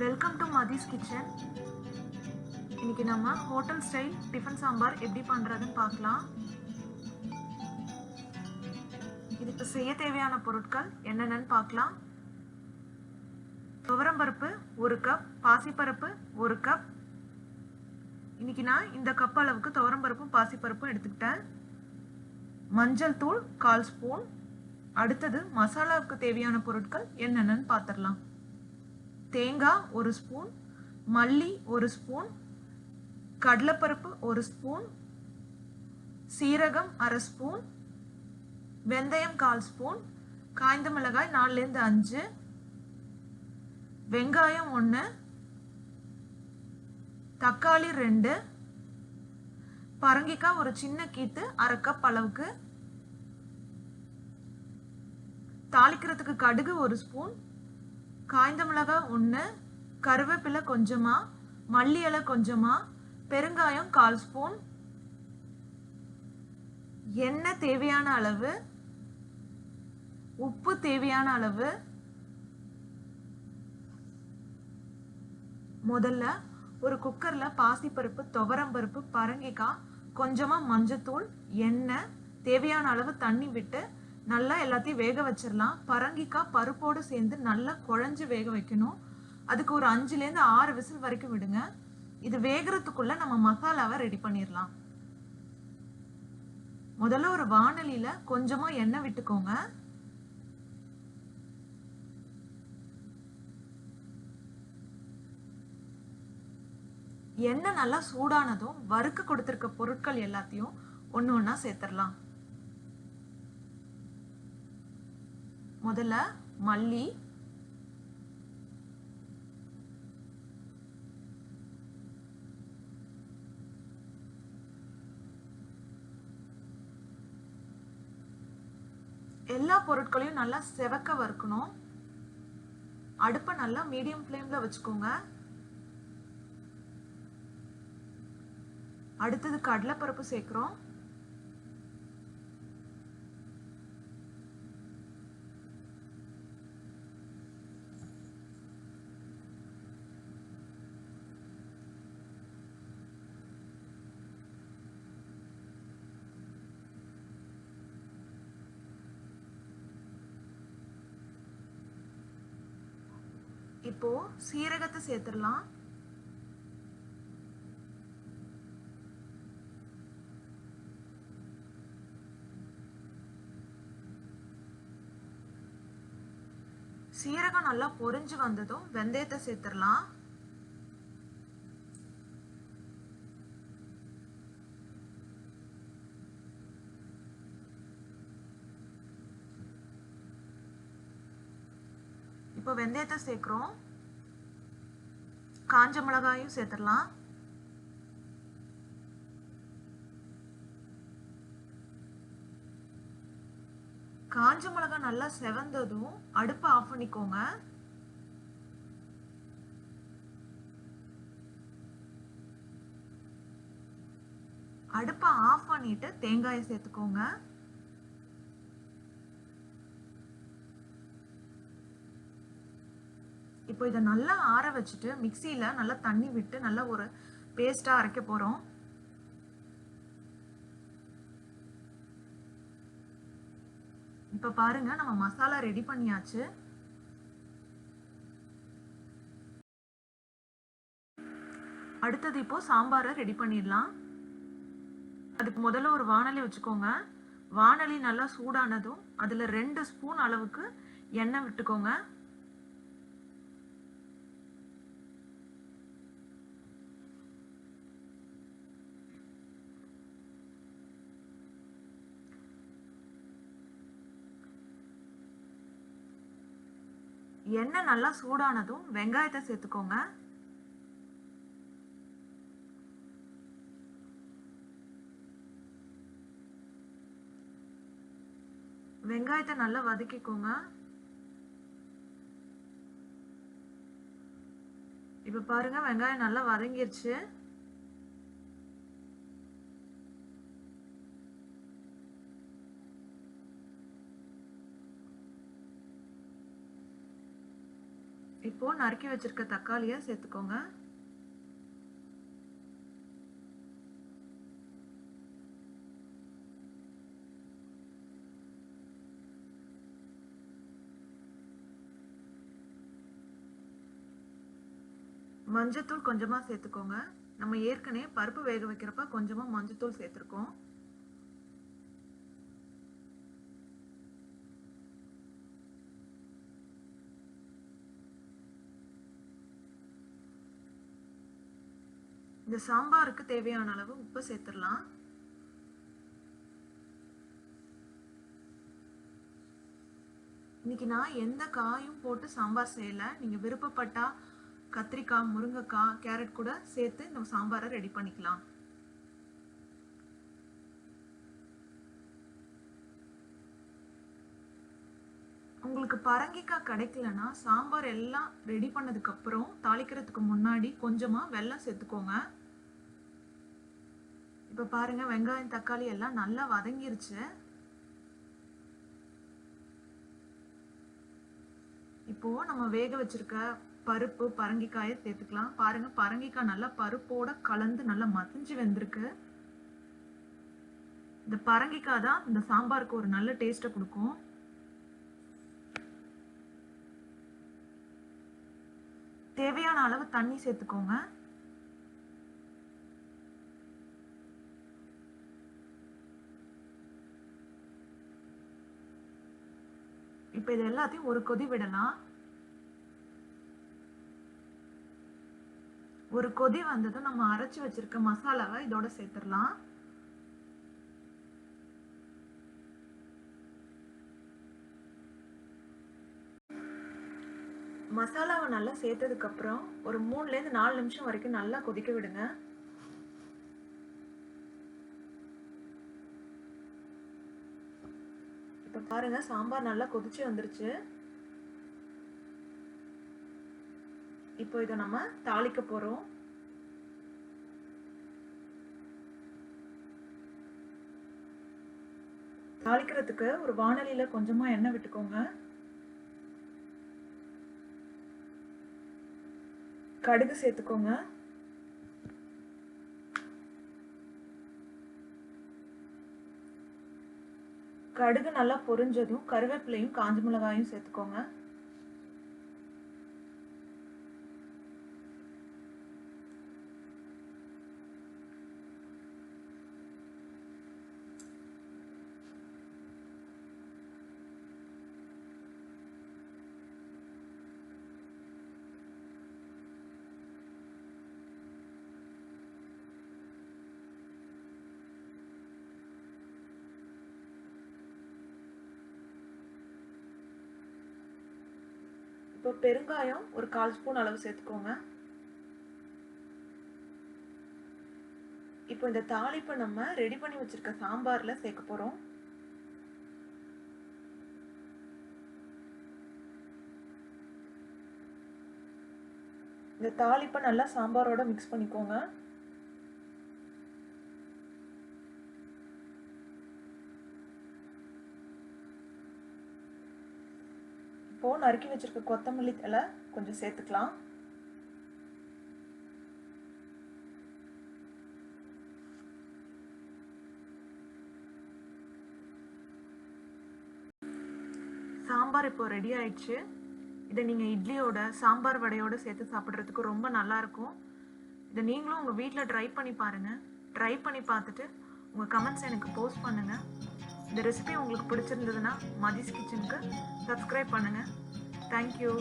Welcome to Mathi's kitchen இன்னைக்கு நம்ம hotel style tiffin sambar எப்படி பண்ணுறதுன்னு பார்க்கலாம். இதுக்கு செய்ய தேவையான பொருட்கள் என்னென்னு பார்க்கலாம். துவரம்பருப்பு ஒரு கப் பாசிப்பருப்பு ஒரு கப் இன்னைக்கு நான் இந்த கப் அளவுக்கு துவரம்பருப்பும் பாசிப்பருப்பும் எடுத்துக்கிட்டேன். மஞ்சள் தூள் கால் ஸ்பூன் அடுத்தது மசாலாவுக்கு தேவையான பொருட்கள் என்னென்னு பார்த்துடலாம். தேங்காய் ஒரு ஸ்பூன் மல்லி ஒரு ஸ்பூன் கடலைப்பருப்பு ஒரு ஸ்பூன் சீரகம் அரை ஸ்பூன் வெந்தயம் கால் ஸ்பூன் காய்ந்த மிளகாய் நாலுலேருந்து அஞ்சு வெங்காயம் ஒன்று தக்காளி ரெண்டு பரங்கிக்காய் ஒரு சின்ன கீத்து அரை கப் அளவுக்கு தாளிக்கிறதுக்கு கடுகு ஒரு ஸ்பூன் காய்ந்த மிளகாய் ஒன்று கருவேப்பிலை கொஞ்சமாக மல்லி இலை கொஞ்சமாக பெருங்காயம் கால் ஸ்பூன் எண்ணெய் தேவையான அளவு உப்பு தேவையான அளவு. முதல்ல ஒரு குக்கரில் பாசிப்பருப்பு துவரம்பருப்பு பரங்கிக்காய் கொஞ்சமாக மஞ்சத்தூள் எண்ணெய் தேவையான அளவு தண்ணி விட்டு நல்லா எல்லாத்தையும் வேக வச்சிடலாம் பரங்கிக்காய் பருப்போடு சேர்ந்து நல்லா குழஞ்சி வேக வைக்கணும். அதுக்கு ஒரு அஞ்சுலேருந்து ஆறு விசில் வரைக்கும் விடுங்க. இது வேகிறதுக்குள்ள நம்ம மசாலாவை ரெடி பண்ணிடலாம் முதல்ல ஒரு வானலியில கொஞ்சமா எண்ணெய் விட்டுக்கோங்க. எண்ணெய் நல்லா சூடானதும் வறுக்க கொடுத்துருக்க பொருட்கள் எல்லாத்தையும் ஒன்று ஒன்றா சேர்த்துடலாம் முதல்ல மல்லி. எல்லா பொருட்களையும் நல்லா செவக்க வறுக்கணும். அடுப்பை நல்லா மீடியம் ஃப்ளேம்ல வச்சுக்கோங்க. அடுத்தது கடலைப்பருப்பு சேர்க்குறோம். இப்போ சீரகத்தை சேர்த்துடலாம். சீரகம் நல்லா பொரிஞ்சு வந்ததும் வெந்தயத்தை சேர்த்துடலாம். இப்போ வெந்தயத்தை சேர்க்குறோம். காஞ்ச மிளகாயும் சேர்த்துடலாம். காஞ்ச மிளகாய் நல்லா செவந்ததும் அடுப்பை ஆஃப் பண்ணிக்கோங்க. அடுப்பை ஆஃப் பண்ணிட்டு தேங்காயை சேர்த்துக்கோங்க. இப்போ இதை நல்லா ஆற வச்சுட்டு மிக்சியில் நல்லா தண்ணி விட்டு நல்லா ஒரு பேஸ்ட்டாக அரைக்க போகிறோம் இப்போ பாருங்க நம்ம மசாலா ரெடி பண்ணியாச்சு. அடுத்தது இப்போ சாம்பாரை ரெடி பண்ணிடலாம். அதுக்கு முதல்ல ஒரு வானலி வச்சுக்கோங்க. வானலி நல்லா சூடானதும் அதில் ரெண்டு ஸ்பூன் அளவுக்கு எண்ணெய் விட்டுக்கோங்க. எண்ணெய் நல்லா சூடானதும் வெங்காயத்தை சேர்த்துக்கோங்க. வெங்காயத்தை நல்லா வதக்கிக்கோங்க. இப்ப பாருங்க வெங்காயம் நல்லா வதங்கிருச்சு. இப்போ நறுக்கி வச்சிருக்க தக்காளியை சேர்த்துக்கோங்க. மஞ்சத்தூள் கொஞ்சமா சேர்த்துக்கோங்க. நம்ம ஏற்கனவே பருப்பு வேக வைக்கிறப்ப கொஞ்சமா மஞ்சத்தூள் சேர்த்துருக்கோம். இந்த சாம்பாருக்கு தேவையான அளவு உப்பு சேர்த்துடலாம். இன்னைக்கு நான் எந்த காயும் போட்டு சாம்பார் செய்யலை. நீங்கள் விருப்பப்பட்டா கத்திரிக்காய் முருங்கைக்காய் கேரட் கூட சேர்த்து நம்ம சாம்பாரை ரெடி பண்ணிக்கலாம். உங்களுக்கு பரங்கிக்காய் கிடைக்கலன்னா சாம்பார் எல்லாம் ரெடி பண்ணதுக்கப்புறம் தாளிக்கிறதுக்கு முன்னாடி கொஞ்சமாக வெல்லம் சேர்த்துக்கோங்க. இப்போ பாருங்கள் வெங்காயம் தக்காளி எல்லாம் நல்லா வதங்கிருச்சு. இப்போது நம்ம வேக வச்சிருக்க பருப்பு பரங்கிக்காயை சேர்த்துக்கலாம். பாருங்கள் பரங்கிக்காய் நல்லா பருப்போட கலந்து நல்லா மசிஞ்சு வெந்திருக்கு. இந்த பரங்கிக்காய் தான் இந்த சாம்பாருக்கு ஒரு நல்ல டேஸ்ட்டை கொடுக்கும். தேவையான அளவு தண்ணி சேர்த்துக்கோங்க. இப்ப இது எல்லாத்தையும் ஒரு கொதி விடலாம். ஒரு கொதி வந்ததும் நம்ம அரைச்சு வச்சிருக்க மசாலாவை இதோட சேர்த்துடலாம். மசாலாவை நல்லா சேர்த்ததுக்கப்புறம் ஒரு மூணுலேருந்து நாலு நிமிஷம் வரைக்கும் நல்லா கொதிக்க விடுங்க. பாருங்கள் பாருங்க சாம்பார் நல்லா கொதிச்சு வந்துருச்சு. இப்போ இதை நம்ம தாளிக்க போறோம். தாளிக்கிறதுக்கு ஒரு வானலியில கொஞ்சமா எண்ணெய் விட்டுக்கோங்க. கடுகு சேர்த்துக்கோங்க. கடுகு நல்லா பொரிஞ்சதும் கருவேப்பிலையும் காஞ்ச மிளகாயும் சேர்த்துக்கோங்க. இப்போ பெருங்காயம் ஒரு கால் ஸ்பூன் அளவு சேர்த்துக்கோங்க. இப்போ இந்த தாளிப்பை நம்ம ரெடி பண்ணி வச்சிருக்க சாம்பாரில் சேர்க்க போகிறோம் இந்த தாளிப்பை நல்லா சாம்பாரோட மிக்ஸ் பண்ணிக்கோங்க. இப்போ நறுக்கி வச்சிருக்க கொத்தமல்லி தலை கொஞ்சம் சேர்த்துக்கலாம். சாம்பார் இப்போ ரெடி ஆயிடுச்சு. இதை நீங்கள் இட்லியோட சாம்பார் வடையோட சேர்த்து சாப்பிட்றதுக்கு ரொம்ப நல்லா இருக்கும். இதை நீங்களும் உங்கள் வீட்டில் ட்ரை பண்ணி பாருங்கள் ட்ரை பண்ணி பார்த்துட்டு உங்கள் கமெண்ட்ஸ் எனக்கு போஸ்ட் பண்ணுங்கள் இந்த ரெசிபி உங்களுக்கு பிடிச்சிருந்ததுன்னா மதிஸ் கிச்சனுக்கு சப்ஸ்கிரைப் பண்ணுங்கள் தேங்க்யூ